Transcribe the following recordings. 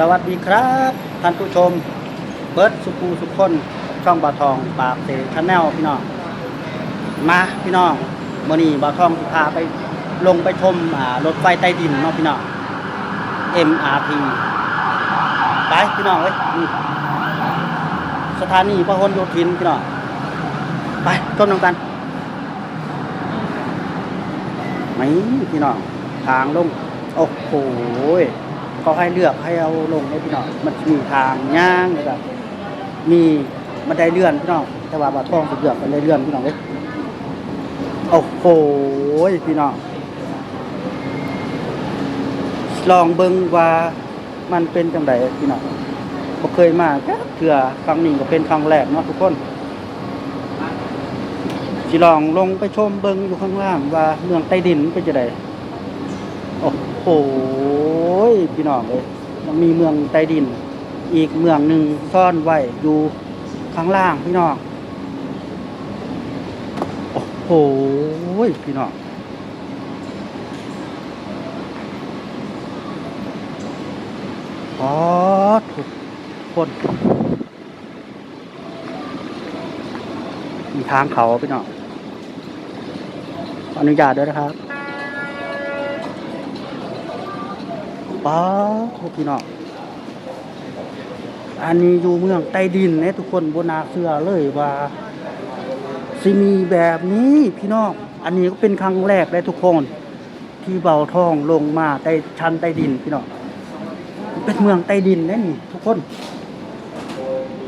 สวัสดีครับ ท่านผู้ชม เบิร์ดสุภูสุขคนช่องบาทองปากเตชแนลพี่น้องมาพี่น้องมื่อนี้บาทองพาไปลงไปชมรถไฟใต้ดินเนาะพี่น้อง MRT ไปพี่น้องเอ้ยสถานีพหลโยธินพี่น้องไปชมน้ำกันไหมพี่น้องทางลงโอ้โห เขาให้เลือกให้เอาลงให้พี่น้องมันมีทางย่างแล้วก็มีบันได้เลื่อนพี่น้องแต่ว่าบาท่องสุดเลือกบันได้เลื่อนพี่น้องเอ้ยโอ้โหพี่น้องลองเบิ่งว่ามันเป็นจังไดพี่น้องบ่เคยมาแค่เถื่อครั้งนี้ก็เป็นครั้งแรกเนาะทุกคนสิลองลงไปชมเบิงอยู่ข้างล่างว่าเมืองใต้ดินเป็นจะไดโอ้โห ยพี่น้องเลยยังมีเมืองใต้ดิน อีกเมืองหนึ่งซ่อนไว้อยู่ข้างล่างพี่น้องโอ้โหพี่น้องอ๋อทุกคนมีทางเขาพี่น้องอนุญาตด้วยนะครับ ป้าโทษพี่น้องอันนี้อยู่เมืองใต้ดินเนี่ยทุกคนบนนาเสือเลยว่าสิมีแบบนี้พี่น้องอันนี้ก็เป็นครั้งแรกเลยทุกคน ที่เบาท่องลงมาใต้ชั้นใต้ดินพี่น้องเป็นเมืองใต้ดินเนี่ยนี่ทุกคน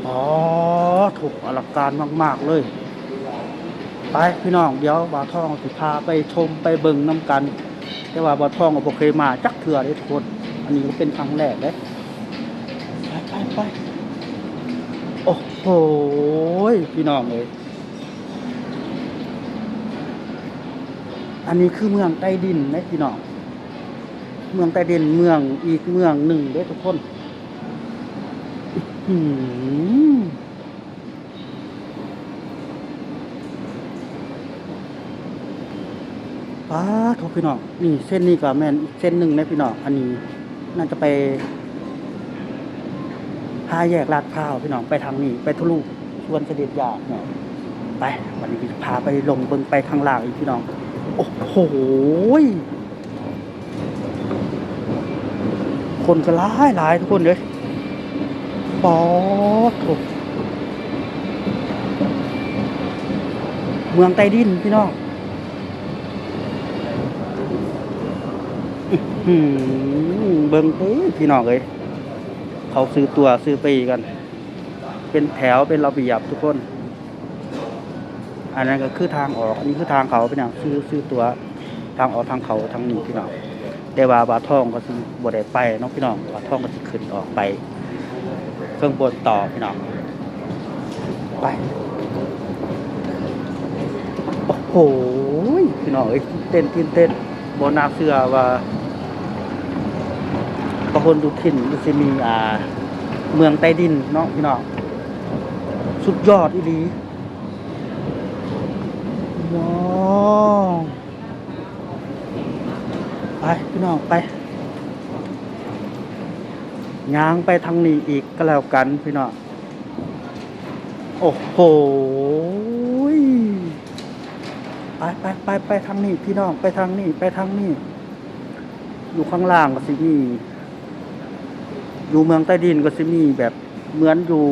อ๋อถูกอลังการมาก ๆ เลย ไปพี่น้องเดี๋ยวบาท่องสิพาไปชมไปเบิ่งน้ำกัน แต่ว่าบาท่องก็บ่เคยมาจักเถื่อเลยทุกคน อันนี้ก็เป็นครั้งแรกเลยไปไปไปโอ้โหพี่น้องเลยอันนี้คือเมืองใต้ดินนะพี่น้อง เมืองใต้ดินเมืองอีกเมืองหนึ่งเด้อทุกคนอืมป้าโทษพี่น้องนี่เส้นนี้ก็แม่นอีกเส้นหนึ่งนะพี่น้องอันนี้ น่าจะไปห้าแยกลาดพร้าวพี่น้องไปทางนี้ ไปทุลุชวนเสด็จยาเนาะไป วันนี้จะพาไปลงเบิงไปทางล่างอีกพี่น้อง โอ้โหคนก็หลายหลายทุกคนเลยปอดโถเมืองใต้ดินพี่น้องอื้อหือ เบิ่งเอ้ยพี่น้องเอ้ยเขาซื้อตัวซื้อปีกัน เป็นแถวเป็นระเบียบทุกคน อันนั้นก็คือทางออกอันนี้คือทางเขาพี่น้องซื้อซื้อตัวทางออกทางเขาทางนี้พี่น้องแต่ว่าบาทองก็สิบ่ได้ไปเนาะพี่น้องบาทองก็สิขึ้นออกไป เครื่องบนต่อพี่น้องไปโอ้โหพี่น้องเอ้ยเต้นตื่นเต้นบนาเสือว่า พระคนดูถิ่นมันจะมีอ่าเมืองใต้ดินเนาะพี่น้องสุดยอดอีหลีว้าวไปพี่น้องไปย่างไปทางนี้อีกก็แล้วกันพี่น้องโอ้โหไปไปไปไปทางนี้พี่น้องไปทางนี้ไปทางนี้อยู่ข้างล่างก็สิมี อยู่เมืองใต้ดินก็สิมีแบบเหมือนอยู่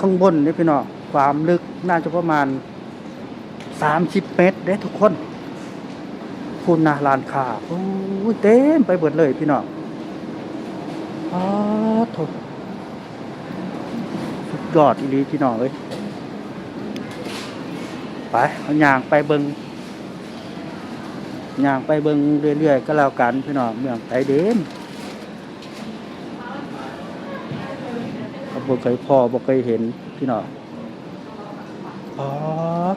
ข้างบนนี่พี่น้องความลึกน่าจะประมาณสามสิบเมตรเด้ทุกคนคุณนะลานคาโอ้ยเต็มไปเบิดเลยพี่น้องอ๋อโถสุดยอดอีลีพี่น้องเอ้ยไปเอาย่างไปเบิงย่างไปเบิงเรื่อยๆก็แล้วกันพี่น้องเมืองไตเดนเขา บ่เคยพอบ่เคยเห็นพี่น้องอ๋อ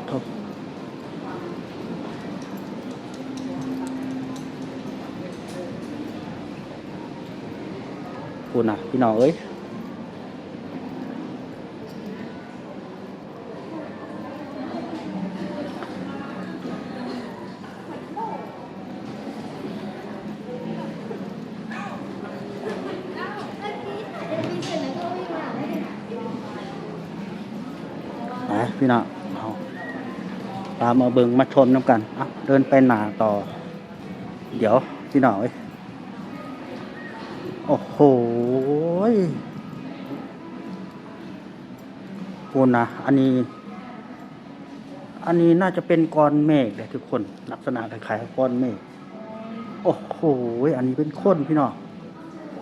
โถคุณนะพี่น้องเอ้ย ตามมาเบิงมาชมน้ำกันอะเดินไปหนาต่อ เดี๋ยวพี่หน้อยโอ้โหคุณนะอันนี้ อันนี้น่าจะเป็นก้อนเมฆเลยทุกคน ลักษณะคล้ายๆก้อนเมฆโอ้โหอันนี้เป็นคนพี่น้อง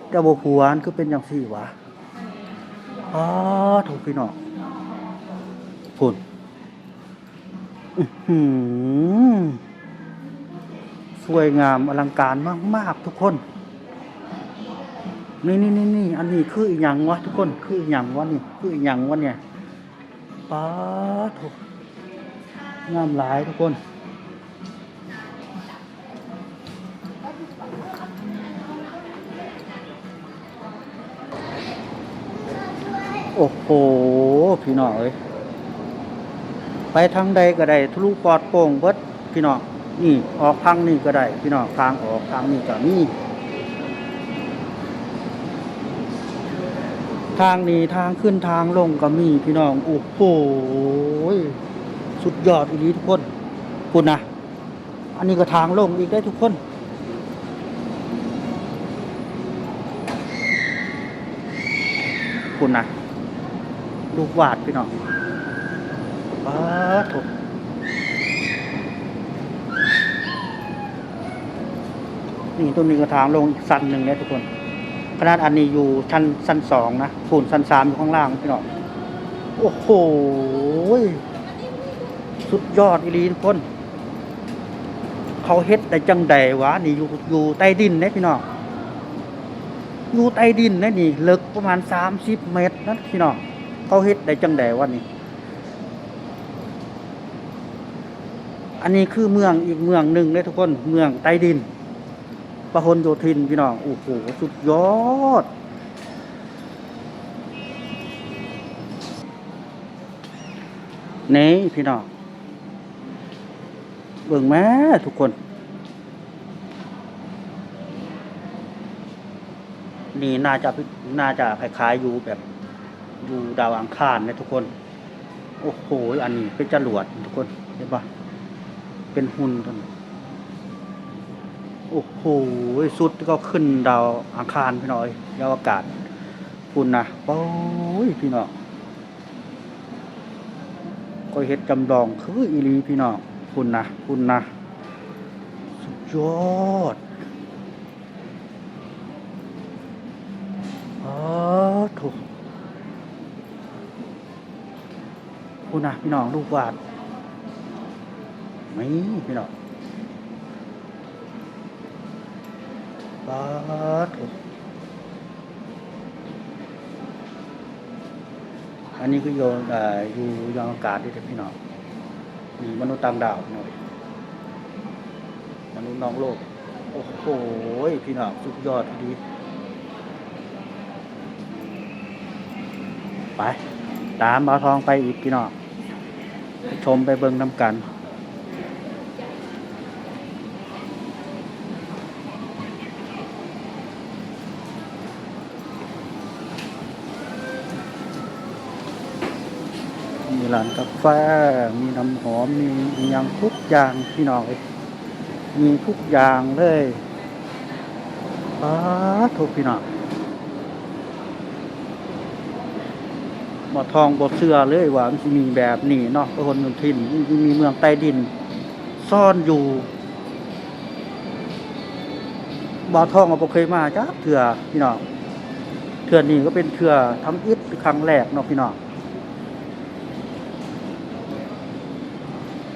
เจ้าบัวพวนคือเป็นอย่างสี่วะอ๋อถูกพี่น้องพุ่น สวยงามอลังการมาก ๆ ทุกคน นี่นี่นี่นี่อันนี้คืออีกอย่างวะทุกคน คืออีกอย่างวะนี่คืออีกอย่างวะเนี่ยป้าถูกงามหลายทุกคนโอ้โห พี่น้องเอ้ย ไปทางใดก็ได้ทะลุปอดโป่งเบิดพี่น้องนี่ออกทางนี้ก็ได้ พี่น้องทางออกทางนี้ก็มีทางนี้ทางขึ้นทางลงก็มีพี่น้องโอ้โหสุดยอดอีหลีทุกคนคุณนะอันนี้ก็ทางลงอีกได้ทุกคนคุณนะลูกวาดพี่น้อง ป้าถูกนี่ตรงนี้ก็ทางลงอีกสั้นหนึ่งเนี่ยทุกคน ขนาดอันนี้อยู่ชั้นชั้นสองนะคูณชั้นสามอยู่ข้างล่างพี่น้องโอ้โห สุดยอดอีลีทุกคน เขาเฮ็ดได้จังใดวะ นี่อยู่อยู่ใต้ดินนะพี่น้องอยู่ใต้ดินนะนี่ลึกประมาณสามสิบเมตรนะพี่น้องเขาเฮ็ดได้จังใดวะนี่ อันนี้คือเมืองอีกเมืองหนึ่งเลยทุกคนเมืองใต้ดินประหลโยธินพี่น้องโอ้โหสุดยอด นี่พี่น้องเบิ่งแม่ทุกคน นี่น่าจะน่าจะคล้ายๆอยู่แบบอยู่ดาวอังคารนะทุกคน โอ้โห อันนี้เป็นจรวดทุกคนเห็นปะ เป็นหุ่นตัน โอ้โหสุดก็ขึ้นดาวอังคารพี่น้อยยาวอากาศคุณนะโอ้ยพี่น้องก็เฮ็ดจำลองคืออีหลีพี่น้องคุณนะคุณนะสุดยอดอ๋อถูกคุณนะพี่น้องลูกวาด ไม่พี่น้องปาดอันนี้คือโยนอยู่ยองอากาศด้วยพี่น้องมีมนุษย์ต่างดาวหน่อยมนุษย์น้องโลก โอ้โหพี่น้องสุดยอดดีไป ตามบาทองไปอีกพี่น้องชมไปเบิ่งน้ำกัน มีร้านกาแฟ มีน้ำหอม มีอย่างทุกอย่างพี่น้องเอ้ยมีทุกอย่างเลยป้าทุกพี่น้องบ่ทองบ่เสื้อเลยว่ามันมีแบบนี้เนาะพระคนยุทินมันมีเมืองใต้ดิน ซ่อนอยู่บ่ทองก็บ่เคยมาจ้าเถื่อพี่น้องเถื่อนี้ก็เป็นเถื่อทำอิฐครั้งแรกเนาะพี่น้อง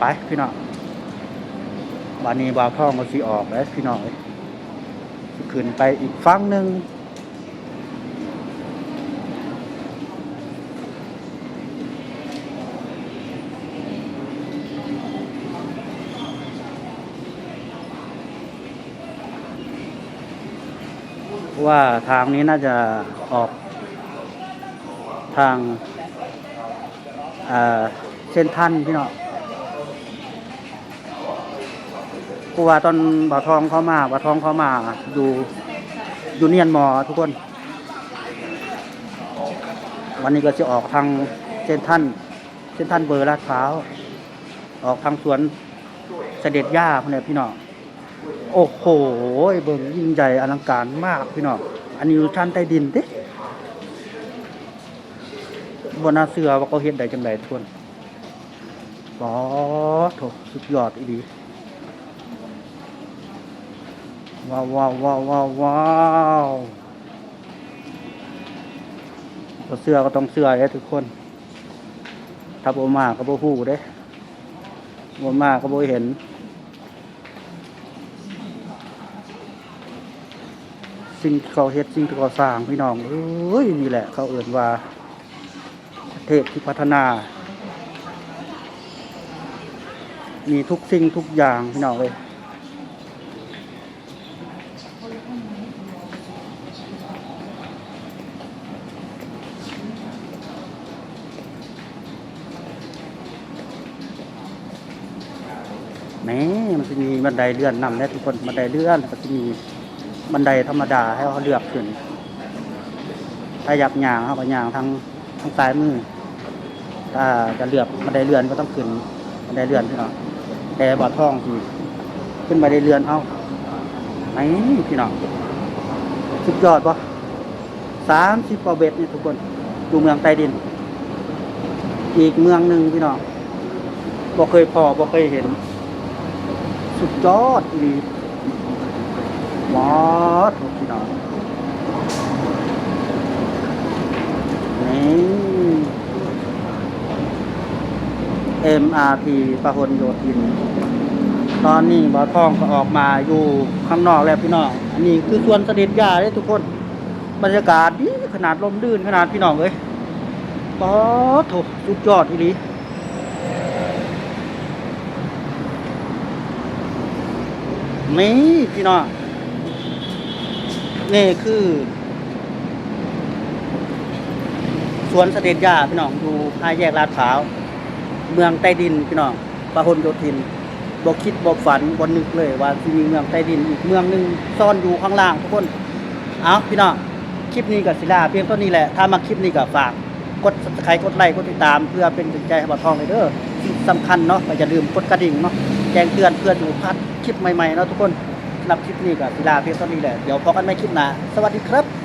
ไปพี่น้องบานนี้บาวท่องก็สิออกแล้วพี่น้องเอ้ยสิขึ้นไปอีกฝั่งหนึ่งว่าทางนี้น่าจะออกทางอ่าเส้นทันพี่น้อง กูว่าตอนบ่าวทองเขามาบ่าวทองเขามาอยู่อยู่เนียนมอทุกคน วันนี้ก็จะออกทางเซนทรันเส้นทันเบอร์ลาดพร้าวออกทางสวนเสด็จย่าพเนี่ยพี่น้องโอ้โหเบิ่งยิ่งใหญ่อลังการมากพี่น้องอันนี้อยู่ชั้นใต้ดินเด้บนนาเสือว่าเขาเฮ็ดได้จังไดทุกคนป๋อโถสุดยอดอีดี ว้าวว้าวว้าวว้าวว้าวเสื้อก็ต้องเสื้อเด้ทุกคนถ้าบมากก็บ่ฮู้เด้บมากก็บเห็น สิ่งที่เขาเฮ็ดสิ่งที่เขาสร้างพี่น้องเอ้ยนี่แหละ เขาเอ่นว่าประเทศที่พัฒนา มีทุกสิ่งทุกอย่างพี่น้องเลย แม่มันจะมีบันไดเลื่อนนำและทุกคนบันไดเลื่อนก็จะมีบันไดธรรมดาให้เขาเลือกขึ้นถ้าอยากย่างเขาก็ย่างทางทางซ้ายมือถ้าจะเลือกบันไดเลื่อนก็ต้องขึ้นบันไดเลื่อนพี่น้องแต่บ่อท่องที่ขึ้นบันไดเลื่อนเอาไหนพี่น้องสุดยอดปะสามสิบกว่าเบ็ดนี่ทุกคนอยู่เมืองใต้ดิน อีกเมืองหนึ่งพี่น้องบ่เคยพอบ่เคยเห็น สุดยอดอีหลีว้าวทุกพี่น้องนี่ MRT ประหลโยธิน ตอนนี้บ่อทองก็ออกมาอยู่ข้างนอกแล้วพี่น้อง อันนี้คือส่วนเสด็จยาเลยทุกคน บรรยากาศดีขนาดลมลื่นขนาดพี่น้องเลยป๊อดโถสุดยอดอีหลี นี่พี่น้องนี่คือ สวนเสด็จย่าพี่น้องอยู่ห้าแยกลาดพร้าว เมืองใต้ดินพี่น้องประหนโยธินบกคิดบกฝันบนนึกเลยว่าที่มีเมืองใต้ดินอีกเมืองหนึ่งซ่อนอยู่ข้างล่างทุกคน เอาพี่น้องคลิปนี้กับศิลาเพียงเท่านี้แหละ ถ้ามาคลิปนี้ก็ฝากกดใครกดไลค์กดติดตาม เพื่อเป็นกำลังใจให้บ่าวทองเลยเด้อสำคัญเนาะอย่าลืมกดกระดิ่งเนาะแจ้งเตือนเพื่อดูพัด คลิปใหม่ๆเนาะทุกคนสำหรับคลิปนี้กับศิลาเพียงเท่านี้แหละ เดี๋ยวพบกันใหม่คลิปหน้า สวัสดีครับ